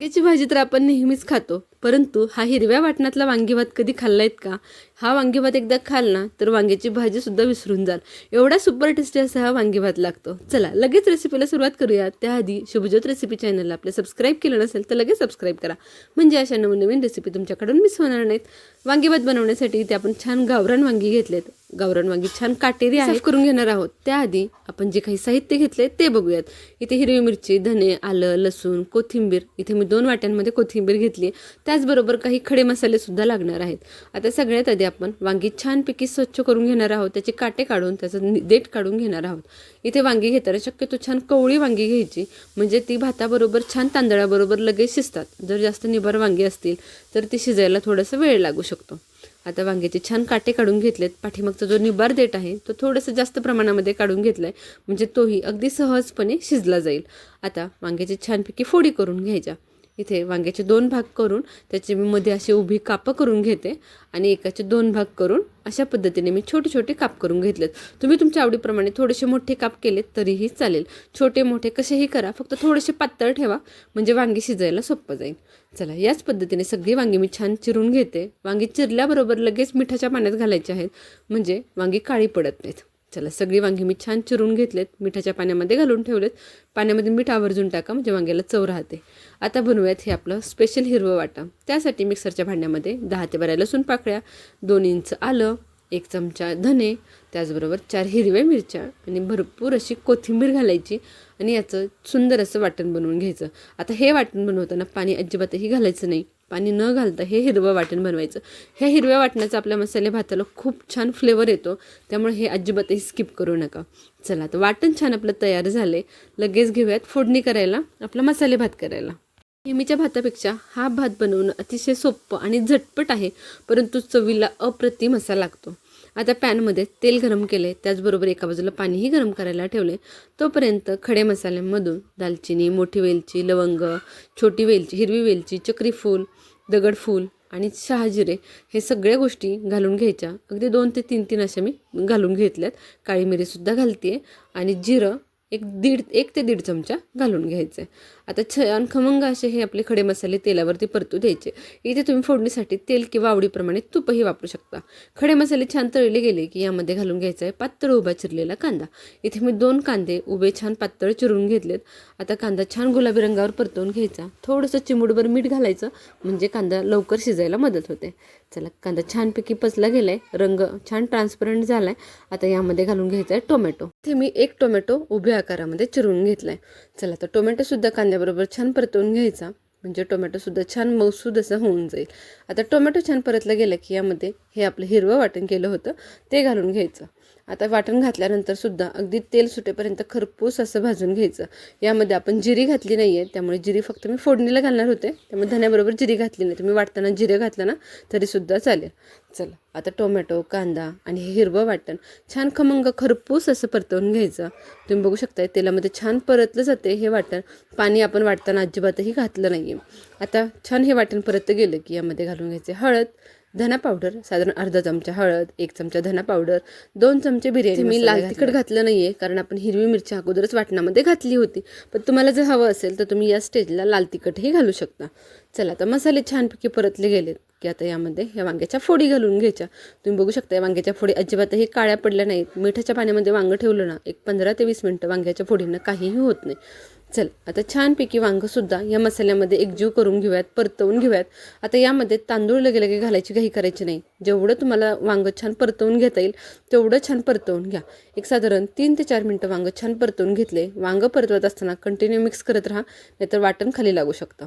वांग्याची भाजी तर आपण नेहमीच खातो. परंतु हा हिरव्या वाटणातला वांगीभात कधी खाल्लायत का? हा वांगीभात एकदा खाल ना तर वांग्याची भाजी सुद्धा विसरून जाल. एवढा सुपर टेस्टी असा हा वांगीभात लागतो. चला लगेच रेसिपीला सुरुवात करूया त्याआधी शुभज्योत रेसिपी चॅनलला आपलं सबस्क्राईब केलं नसेल तर लगेच सबस्क्राईब करा. म्हणजे अशा नवनवीन रेसिपी तुमच्याकडून मिस होणार नाहीत. वांगीभात बनवण्यासाठी इथे आपण छान गावरान वांगी घेतलेत. गावरान वांगी छान काटेरी आहे करून घेणार आहोत. त्याआधी आपण जे काही साहित्य घेतले ते बघूयात. इथे हिरवी मिरची धने आलं लसूण कोथिंबीर. इथे मी दोन वाट्यांमध्ये कोथिंबीर घेतली. त्याचबरोबर काही खडे मसाले सुद्धा लागणार आहेत. आता सगळ्यात आधी आपण वांगी छानपैकी स्वच्छ करून घेणार आहोत. त्याचे काटे काढून त्याचं देठ काढून घेणार आहोत. इथे वांगी घेताना शक्यतो छान कवळी वांगी घ्यायची. म्हणजे ती भाताबरोबर छान तांदळाबरोबर लगेच शिजतात. जर जास्त निबार वांगी असतील तर ती शिजायला थोडासा वेळ लागू शकतो. आता वांग्याचे छान काटे काढून घेतलेत. पाठीमागचा जो निबार देठ आहे तो थोडंसं जास्त प्रमाणामध्ये काढून घेतलाय. म्हणजे तोही अगदी सहजपणे शिजला जाईल. आता वांग्याची छानपैकी फोडी करून घ्यायच्या. इथे वांग्याचे दोन भाग करून त्याचे मी मध्ये अशी उभी कापं करून घेते आणि एकाचे दोन भाग करून अशा पद्धतीने मी छोटे छोटे काप करून घेतलेत. तुम्ही तुमच्या आवडीप्रमाणे थोडेसे मोठे काप केलेत तरीही चालेल. छोटे मोठे कसेही करा फक्त थोडेसे पातळ ठेवा म्हणजे वांगी शिजायला सोपं जाईल. चला याच पद्धतीने सगळी वांगी मी छान चिरून घेते. वांगी चिरल्याबरोबर लगेच मिठाच्या पाण्यात घालायचे आहेत म्हणजे वांगी काळी पडत नाहीत. चला सगळी वांगी मी छान चिरून घेतलेत. मिठाच्या पाण्यामध्ये घालून ठेवलेत. पाण्यामध्ये मीठ आवर्जून टाका म्हणजे वांग्याला चव राहते. आता बनवूयात हे आपलं स्पेशल हिरवं वाटा त्यासाठी मिक्सरच्या भांड्यामध्ये दहा ते बारा लसूण पाकळ्या दोन इंच आलं एक चमचा धने त्याचबरोबर चार हिरव्या मिरच्या आणि भरपूर अशी कोथिंबीर घालायची आणि याचं सुंदर असं वाटण बनवून घ्यायचं. आता हे वाटण बनवताना पाणी अजिबातही घालायचं नाही. पाणी न घालता हे हिरवं वाटण बनवायचं. ह्या हिरव्या वाटणाचा आपल्या मसाले भाताला खूप छान फ्लेवर येतो. त्यामुळे हे अजिबातही स्किप करू नका. चला तर वाटण छान आपलं तयार झाले. लगेच घेऊयात फोडणी करायला आपला मसाले भात करायला. नेहमीच्या भातापेक्षा हा भात बनवणं अतिशय सोपं आणि झटपट आहे परंतु चवीला अप्रतिम असा लागतो. आता पॅनमध्ये तेल गरम केले त्याचबरोबर एका बाजूला पाणीही गरम करायला ठेवले तोपर्यंत खडे मसाल्यांमधून दालचिनी मोठी वेलची लवंग छोटी वेलची हिरवी वेलची चक्रीफूल दगडफूल आणि शहाजिरे हे सगळ्या गोष्टी घालून घ्यायच्या. अगदी दोन ते तीन तीन अशा मी घालून घेतल्यात. काळी मिरीसुद्धा घालते आणि जिरं एक दीड एक ते दीड चमचा घालून घ्यायचं आहे आता छान खमंग असे हे आपले खडे मसाले तेलावरती परतू द्यायचे. इथे तुम्ही फोडणीसाठी तेल किंवा आवडीप्रमाणे तुपही वापरू शकता. खडे मसाले छान तळले गेले की यामध्ये घालून घ्यायचा आहे पातळ उभा चिरलेला कांदा. इथे मी दोन कांदे उभे छान पातळ चिरून घेतलेत. आता कांदा छान गुलाबी रंगावर परतवून घ्यायचा. थोडंसं चिमुडभर मीठ घालायचं म्हणजे कांदा लवकर शिजायला मदत होते. चला कांदा छानपैकी पचला गेलाय. रंग छान ट्रान्सपरंट झालाय. आता यामध्ये घालून घ्यायचा आहे टोमॅटो. इथे मी एक टोमॅटो उभ्या आकारामध्ये चिरून घेतलाय. चला तर टोमॅटो सुद्धा कांद्याबरोबर छान परतवून घ्यायचा. म्हणजे टोमॅटोसुद्धा छान मऊसूद असं होऊन जाईल. आता टोमॅटो छान परतलं गेलं की यामध्ये हे आपलं हिरवं वाटण केलं होतं ते घालून घ्यायचं. आता वाटण घातल्यानंतर सुद्धा अगदी तेल सुटेपर्यंत खरपूस असं भाजून घ्यायचं. यामध्ये आपण जिरी घातली नाही आहे त्यामुळे जिरी फक्त मी फोडणीला घालणार होते. त्यामुळे धण्याबरोबर जिरी घातली नाही. तुम्ही वाटताना जिरे घातलं ना तरीसुद्धा चालेल. चला. आता टोमॅटो कांदा आणि हे हिरवं वाटण. छान खमंग खरपूस असं परतवून घ्यायचं. तुम्ही बघू शकताय तेलामध्ये छान परतलं जाते हे वाटण. पाणी आपण वाटताना अजिबातही घातलं नाही आहे आता छान हे वाटण परतलं गेलं की यामध्ये घालून घ्यायचे हळद धना पावडर साधारण अर्धा चमचा हळद एक चमचा धना पावडर दोन चमचे बिर्याणी मी लाल तिखट घातलं नाहीये कारण आपण हिरवी मिरची अगोदरच वाटणामध्ये घातली होती. पण तुम्हाला जर हवं असेल तर तुम्ही या स्टेजला लाल तिखटही घालू शकता. चला आता मसाले छानपैकी परतले गेलेत. की आता यामध्ये ह्या वांग्याच्या फोडी घालून घ्यायच्या. तुम्ही बघू शकता या वांग्याच्या फोडी अजिबातही काळ्या पडल्या नाहीत. मिठाच्या पाण्यामध्ये वांगं ठेवलं ना एक पंधरा ते वीस मिनटं वांग्याच्या फोडीनं काहीही होत नाही. चल आता छानपैकी वांगंसुद्धा या मसाल्यामध्ये एकजीव करून घेऊयात परतवून घेऊयात. आता यामध्ये तांदूळ लगे लगे घालायची घाई करायची नाही. जेवढं तुम्हाला वांगं छान परतवून घेता येईल तेवढं छान परतवून घ्या. एक साधारण तीन ते चार मिनटं वांगं छान परतवून घेतले. वांगं परतवत असताना कंटिन्यू मिक्स करत राहा नाहीतर वाटण खाली लागू शकतं.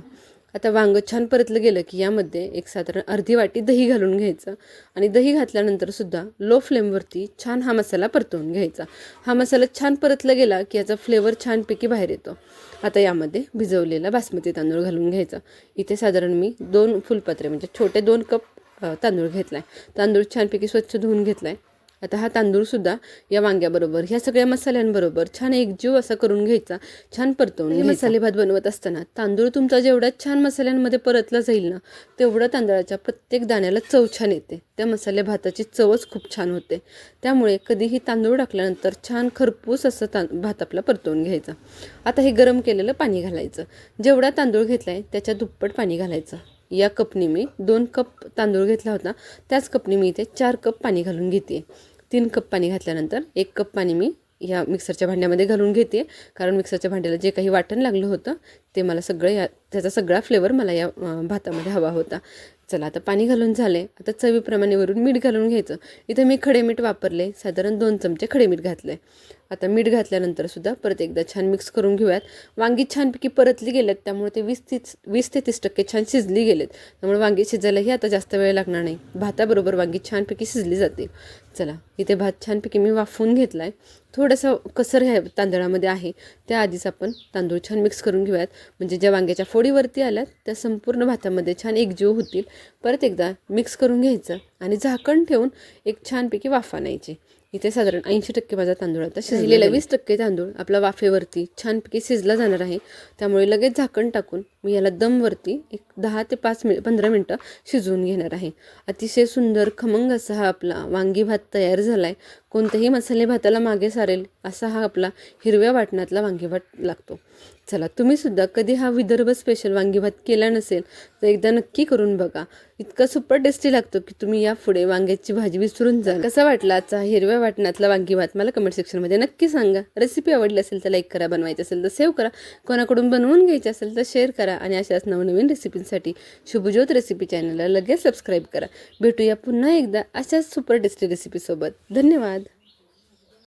आता वांगं छान परतलं गेलं की यामध्ये एक साधारण अर्धी वाटी दही घालून घ्यायचं आणि दही घातल्यानंतरसुद्धा लो फ्लेमवरती छान हा मसाला परतवून घ्यायचा. हा मसाला छान परतला गेला की याचा फ्लेवर छानपैकी बाहेर येतो. आता यामध्ये भिजवलेला बासमती तांदूळ घालून घ्यायचा. इथे साधारण मी दोन फुलपत्रे म्हणजे छोटे दोन कप तांदूळ घेतला आहे तांदूळ छानपैकी स्वच्छ धुवून घेतला आहे आता हा तांदूळसुद्धा या वांग्याबरोबर ह्या सगळ्या मसाल्यांबरोबर छान एकजीव असा करून घ्यायचा छान परतवून. मसाले भात बनवत असताना तांदूळ तुमचा जेवढा छान मसाल्यांमध्ये परतला जाईल ना तेवढं तांदळाच्या प्रत्येक दाण्याला चव छान येते. त्या मसाले भाताची चवच खूप छान होते. त्यामुळे कधीही तांदूळ टाकल्यानंतर छान खरपूस असं ता भात आपला परतवून घ्यायचा. आता हे गरम केलेलं पाणी घालायचं. जेवढा तांदूळ घेतला आहे त्याच्या दुप्पट पाणी घालायचं. या कपनी मी दोन कप तांदूळ घेतला होता. त्याच कपनी मी इथे चार कप पाणी घालून घेते. तीन कप पाणी घातल्यानंतर एक कप पाणी मी ह्या मिक्सरच्या भांड्यामध्ये घालून घेते. कारण मिक्सरच्या भांड्याला जे काही वाटण लागलं होतं ते मला सगळं या त्याचा सगळा फ्लेवर मला या भातामध्ये हवा होता. चला आता पाणी घालून झाले. आता चवीप्रमाणे वरून मीठ घालून घ्यायचं. इथे मी खडे मीठ वापरले. साधारण दोन चमचे खडे मीठ घातले आता मीठ घातल्यानंतर सुद्धा परत एकदा छान मिक्स करून घेऊयात. वांगी छानपैकी परतली गेलेत त्यामुळे ते वीस तीस वीस ते तीस टक्के छान शिजली गेलेत. त्यामुळे वांगी शिजायलाही आता जास्त वेळ लागणार नाही. भाताबरोबर वांगी छानपैकी शिजली जातील चला इथे भात छानपैकी मी वाफवून घेतला आहे थोडंसं कसर ह्या तांदळामध्ये आहे. त्याआधीच आपण तांदूळ छान मिक्स करून घेऊयात. म्हणजे ज्या वांग्याच्या फोडीवरती आल्यात त्या संपूर्ण भातामध्ये छान एकजीव होतील. परत एकदा मिक्स करून घ्यायचं आणि झाकण ठेवून एक छानपैकी वाफा आणायची इथे साधारण ऐंशी टक्के माझा तांदूळ आता शिजलेला वीस टक्के तांदूळ आपला वाफेवरती छानपैकी शिजला जाणार आहे. त्यामुळे लगेच झाकण टाकून मी याला दमवरती एक दहा ते पाच मिनिट पंधरा मिनटं शिजवून घेणार आहे. अतिशय सुंदर खमंग असा हा आपला वांगी भात तयार झाला आहे कोणत्याही मसाले भाताला मागे सारेल असा हा आपला हिरव्या वाटणातला वांगी भात लागतो. चला तुम्ही सुद्धा कधी हा विदर्भ स्पेशल वांगी भात केला नसेल तर एकदा नक्की करून बघा. इतका सुपर टेस्टी लागतो की तुम्ही यापुढे वांग्याची भाजी विसरून जा कसा वाटला आजचा हिरव्या वाटणातला वांगी भात मला कमेंट सेक्शनमध्ये नक्की सांगा. रेसिपी आवडली असेल तर लाईक करा बनवायची असेल तर सेव्ह करा. कोणाकडून बनवून घ्यायची असेल तर शेअर करा आणि अशाच नवनवीन रेसिपींसाठी शुभज्योत रेसिपी चॅनलला लगेच सबस्क्राईब करा. भेटूया पुन्हा एकदा अशाच सुपर टेस्टी रेसिपीसोबत धन्यवाद.